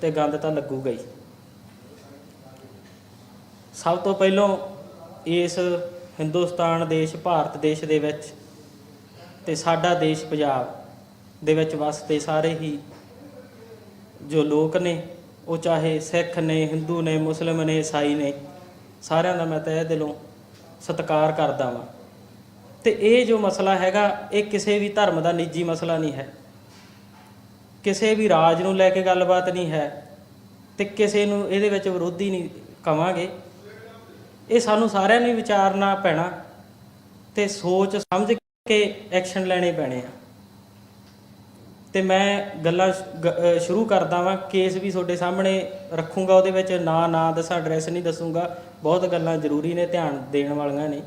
ਤੇ ਗੰਦ ਤਾਂ ਲੱਗੂਗਾ ਹੀ। ਸਭ ਤੋਂ ਪਹਿਲਾਂ ਇਸ ਹਿੰਦੁਸਤਾਨ ਦੇਸ਼, ਭਾਰਤ ਦੇਸ਼ ਦੇ ਵਿੱਚ ਤੇ ਸਾਡਾ ਦੇਸ਼ ਪੰਜਾਬ ਦੇ ਵਿੱਚ ਵਸਦੇ ਸਾਰੇ ਹੀ ਜੋ ਲੋਕ ਨੇ, ਉਹ ਚਾਹੇ ਸਿੱਖ ਨੇ, ਹਿੰਦੂ ਨੇ, ਮੁਸਲਿਮ ਨੇ, ਈਸਾਈ ਨੇ, ਸਾਰਿਆਂ ਦਾ ਮੈਂ ਤਹਿ ਦਿਲੋਂ ਸਤਿਕਾਰ ਕਰਦਾ ਵਾਂ। ਤੇ ਇਹ ਜੋ ਮਸਲਾ ਹੈਗਾ, ਇਹ ਕਿਸੇ ਵੀ ਧਰਮ ਦਾ ਨਿੱਜੀ ਮਸਲਾ ਨਹੀਂ ਹੈ। ਕਿਸੇ ਵੀ ਰਾਜ ਨੂੰ ਲੈ ਕੇ ਗੱਲਬਾਤ ਨਹੀਂ ਹੈ ਤੇ ਕਿਸੇ ਨੂੰ ਇਹਦੇ ਵਿੱਚ ਵਿਰੋਧੀ ਨਹੀਂ ਕਵਾਂਗੇ। ਇਹ ਸਾਨੂੰ ਸਾਰਿਆਂ ਨੂੰ ਵਿਚਾਰਨਾ ਪੈਣਾ ਤੇ ਸੋਚ ਸਮਝ ਕੇ ਐਕਸ਼ਨ ਲੈਣੇ ਪੈਣੇ ਆ। ਤੇ ਮੈਂ ਗੱਲਾਂ ਸ਼ੁਰੂ ਕਰਦਾ ਵਾਂ ਕੇਸ ਵੀ ਤੁਹਾਡੇ ਸਾਹਮਣੇ ਰੱਖੂੰਗਾ ਉਹਦੇ ਵਿੱਚ, ਨਾਂ ਨਾਂ ਦੱਸਾਂ ਐਡਰੈਸ ਨਹੀਂ ਦੱਸੂੰਗਾ। ਬਹੁਤ ਗੱਲਾਂ ਜ਼ਰੂਰੀ ਨੇ, ਧਿਆਨ ਦੇਣ ਵਾਲੀਆਂ ਨੇ।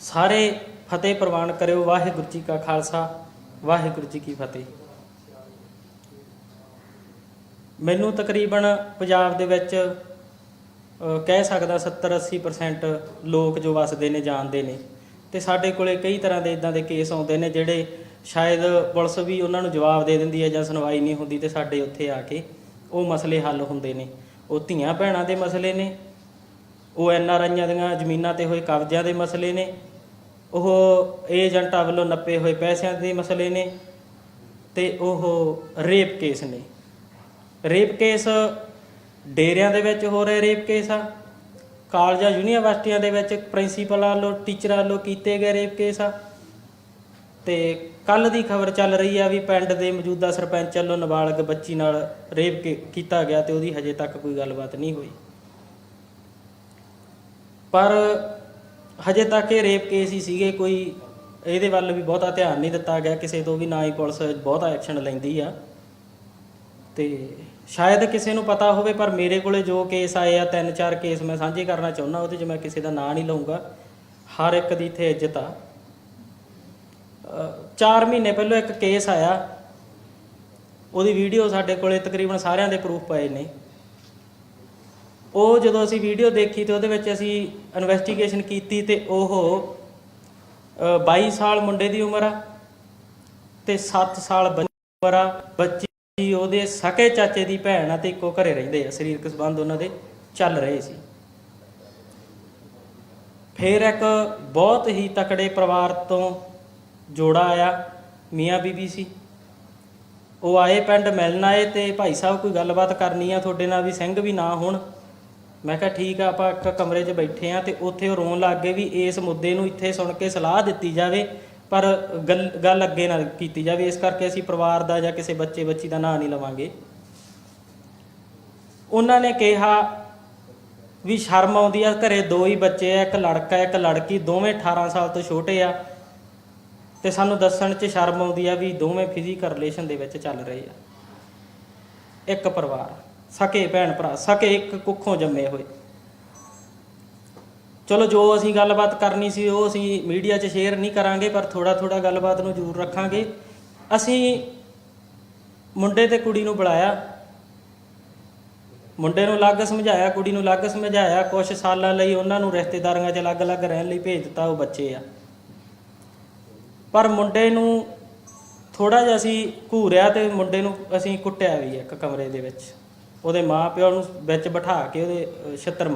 ਸਾਰੇ ਫਤਿਹ ਪ੍ਰਵਾਨ ਕਰਿਓ, ਵਾਹਿਗੁਰੂ ਜੀ ਕਾ ਖਾਲਸਾ। ਵਾਹਿਗੁਰੂ ਜੀ ਕੀ ਫਤਿਹ। ਮੈਨੂੰ ਤਕਰੀਬਨ ਪੰਜਾਬ ਦੇ ਵਿੱਚ ਕਹਿ ਸਕਦਾ 70 80% ਲੋਕ ਜੋ ਵਸਦੇ ਨੇ, ਜਾਣਦੇ ਨੇ। ਤੇ ਸਾਡੇ ਕੋਲੇ ਕਈ ਤਰ੍ਹਾਂ ਦੇ ਇਦਾਂ ਦੇ ਕੇਸ ਆਉਂਦੇ ਨੇ, ਜਿਹੜੇ ਸ਼ਾਇਦ ਪੁਲਿਸ ਵੀ ਉਹਨਾਂ ਨੂੰ ਜਵਾਬ ਦੇ ਦਿੰਦੀ ਹੈ ਜਾਂ ਸੁਣਵਾਈ ਨਹੀਂ ਹੁੰਦੀ ਤੇ ਸਾਡੇ ਉੱਥੇ ਆ ਕੇ ਉਹ ਮਸਲੇ ਹੱਲ ਹੁੰਦੇ ਨੇ। ਉਹ ਧੀਆਂ ਭੈਣਾਂ ਦੇ ਮਸਲੇ ਨੇ, ਉਹ ਐਨ ਆਰ ਆਈਆਂ ਦੀਆਂ ਜ਼ਮੀਨਾਂ ਤੇ ਹੋਏ ਕਬਜ਼ਿਆਂ ਦੇ ਮਸਲੇ ਨੇ ਉਹ ਏਜੰਟਾਂ ਵੱਲੋਂ ਨੱਪੇ ਹੋਏ ਪੈਸਿਆਂ ਦੇ ਮਸਲੇ ਨੇ ਤੇ ਉਹ ਰੇਪ ਕੇਸ ਨੇ। ਰੇਪ ਕੇਸ ਡੇਰਿਆਂ ਦੇ ਵਿੱਚ ਹੋ ਰਹੇ ਰੇਪ ਕੇਸ ਆ। ਕਾਲਜਾਂ, ਯੂਨੀਵਰਸਿਟੀਆਂ ਦੇ ਵਿੱਚ ਪ੍ਰਿੰਸੀਪਲਾਂ ਵੱਲੋਂ, ਟੀਚਰਾਂ ਵੱਲੋਂ ਕੀਤੇ ਗਏ ਰੇਪ ਕੇਸ ਆ। ਤੇ ਕੱਲ ਦੀ ਖਬਰ ਚੱਲ ਰਹੀ ਆ ਵੀ ਪਿੰਡ ਦੇ ਮੌਜੂਦਾ ਸਰਪੰਚ ਵੱਲੋਂ ਨਾਬਾਲਗ ਬੱਚੀ ਨਾਲ ਰੇਪ ਕੀ- ਕੀਤਾ ਗਿਆ ਤੇ ਉਹਦੀ ਹਜੇ ਤੱਕ ਕੋਈ ਗੱਲਬਾਤ ਨਹੀਂ ਹੋਈ। ਪਰ ਹਜੇ ਤੱਕ ਇਹ ਰੇਪ ਕੇਸ ਹੀ ਸੀਗੇ, ਕੋਈ ਇਹਦੇ ਵੱਲ ਵੀ ਬਹੁਤਾ ਧਿਆਨ ਨਹੀਂ ਦਿੱਤਾ ਗਿਆ, ਕਿਸੇ ਤੋਂ ਵੀ ਨਾ ਹੀ ਪੁਲਿਸ ਬਹੁਤਾ ਐਕਸ਼ਨ ਲੈਂਦੀ ਆ। ਤੇ ਸ਼ਾਇਦ ਕਿਸੇ ਨੂੰ ਪਤਾ ਹੋਵੇ, ਪਰ ਮੇਰੇ ਕੋਲੇ ਜੋ ਕੇਸ ਆਏ ਆ, ਤਿੰਨ ਚਾਰ ਕੇਸ ਮੈਂ ਸਾਂਝੇ ਕਰਨਾ ਚਾਹੁੰਦਾ, ਉਹਦੇ 'ਚ ਮੈਂ ਕਿਸੇ ਦਾ ਨਾਂ ਨਹੀਂ ਲਵਾਂਗਾ ਹਰ ਇੱਕ ਦੀ ਇੱਥੇ ਇੱਜ਼ਤ ਆ। 4 ਮਹੀਨੇ ਪਹਿਲਾਂ ਇੱਕ ਕੇਸ ਆਇਆ, ਉਹਦੀ ਵੀਡੀਓ ਸਾਡੇ ਕੋਲੇ ਤਕਰੀਬਨ ਸਾਰਿਆਂ ਦੇ ਪ੍ਰੂਫ ਪਏ ਨੇ। ਉਹ ਜਦੋਂ ਅਸੀਂ ਵੀਡੀਓ ਦੇਖੀ ਤੇ ਉਹਦੇ ਵਿੱਚ ਅਸੀਂ ਇਨਵੈਸਟੀਗੇਸ਼ਨ ਕੀਤੀ ਤੇ ਉਹ ਅ, 22 ਸਾਲ ਮੁੰਡੇ ਦੀ ਉਮਰ ਆ ਤੇ 7 ਸਾਲ ਬੱਚੀ ਉਮਰ ਆ। ਬੱਚੀ ਉਹਦੇ ਸਕੇ ਚਾਚੇ ਦੀ ਭੈਣ ਆ ਤੇ ਇੱਕੋ ਘਰੇ ਰਹਿੰਦੇ ਆ। ਸਰੀਰਕ ਸੰਬੰਧ ਉਹਨਾਂ ਦੇ ਚੱਲ ਰਹੇ ਸੀ। ਫਿਰ ਇੱਕ ਬਹੁਤ ਹੀ ਤਕੜੇ ਪਰਿਵਾਰ ਤੋਂ ਜੋੜਾ ਆਇਆ ਮੀਆਂ ਬੀਬੀ ਸੀ। ਉਹ ਆਏ ਪਿੰਡ ਮਿਲਣ ਆਏ ਤੇ ਭਾਈ ਸਾਹਿਬ ਕੋਈ ਗੱਲਬਾਤ ਕਰਨੀ ਆ ਤੁਹਾਡੇ ਨਾਲ ਵੀ ਸਿੰਘ ਵੀ ਨਾ ਹੋਣ। ਮੈਂ ਕਿਹਾ ਠੀਕ ਆ, ਆਪਾਂ ਇੱਕ ਕਮਰੇ 'ਚ ਬੈਠੇ ਆ ਤੇ ਉੱਥੇ ਉਹ ਰੋਣ ਲੱਗ ਗਏ ਵੀ ਇਸ ਮੁੱਦੇ ਨੂੰ ਇੱਥੇ ਸੁਣ ਕੇ ਸਲਾਹ ਦਿੱਤੀ ਜਾਵੇ, ਪਰ ਗੱਲ ਗੱਲ ਅੱਗੇ ਨਾ ਕੀਤੀ ਜਾਵੇ, ਇਸ ਕਰਕੇ ਅਸੀਂ ਪਰਿਵਾਰ ਦਾ ਜਾਂ ਕਿਸੇ ਬੱਚੇ, ਬੱਚੀ ਦਾ ਨਾਂ ਨਹੀਂ ਲਵਾਂਗੇ। ਉਹਨਾਂ ਨੇ ਕਿਹਾ ਵੀ ਸ਼ਰਮ ਆਉਂਦੀ ਆ, ਘਰੇ ਦੋ ਹੀ ਬੱਚੇ ਆ, ਇੱਕ ਲੜਕਾ, ਇੱਕ ਲੜਕੀ, ਦੋਵੇਂ 18 ਸਾਲ ਤੋਂ ਛੋਟੇ ਆ। ਤੇ ਸਾਨੂੰ ਦੱਸਣ 'ਚ ਸ਼ਰਮ ਆਉਂਦੀ ਆ ਵੀ ਦੋਵੇਂ ਫਿਜ਼ੀਕਲ ਰਿਲੇਸ਼ਨ ਦੇ ਵਿੱਚ ਚੱਲ ਰਹੇ ਆ। ਇੱਕ ਪਰਿਵਾਰ। ਸਕੇ ਭੈਣ ਭਰਾ, ਸਕੇ ਇੱਕ ਕੁੱਖੋਂ ਜੰਮੇ ਹੋਏ। ਚਲੋ ਜੋ ਅਸੀਂ ਗੱਲਬਾਤ ਕਰਨੀ ਸੀ, ਉਹ ਅਸੀਂ ਮੀਡੀਆ 'ਚ ਸ਼ੇਅਰ ਨਹੀਂ ਕਰਾਂਗੇ, ਪਰ ਥੋੜਾ ਥੋੜਾ ਗੱਲਬਾਤ ਨੂੰ ਜ਼ਰੂਰ ਰੱਖਾਂਗੇ। ਅਸੀਂ ਮੁੰਡੇ ਤੇ ਕੁੜੀ ਨੂੰ ਬੁਲਾਇਆ। ਮੁੰਡੇ ਨੂੰ ਅਲੱਗ ਸਮਝਾਇਆ, ਕੁੜੀ ਨੂੰ ਅਲੱਗ ਸਮਝਾਇਆ। ਕੁਝ ਸਾਲਾਂ ਲਈ ਉਹਨਾਂ ਨੂੰ ਰਿਸ਼ਤੇਦਾਰੀਆਂ 'ਚ ਅਲੱਗ-ਅਲੱਗ ਰਹਿਣ ਲਈ ਭੇਜ ਦਿੱਤਾ ਉਹ ਬੱਚੇ ਆ। ਪਰ ਮੁੰਡੇ ਨੂੰ ਥੋੜਾ ਜਿਹਾ ਅਸੀਂ ਘੂਰਿਆ ਤੇ ਮੁੰਡੇ ਨੂੰ ਅਸੀਂ ਕੁੱਟਿਆ ਵੀ ਇੱਕ ਕਮਰੇ ਦੇ ਵਿੱਚ। ਉਹਦੇ ਮਾਂ ਪਿਓ ਨੂੰ ਵਿੱਚ ਬਿਠਾ ਕੇ ਉਹਦੇ ਅਹ, ਛਿੱਤਰ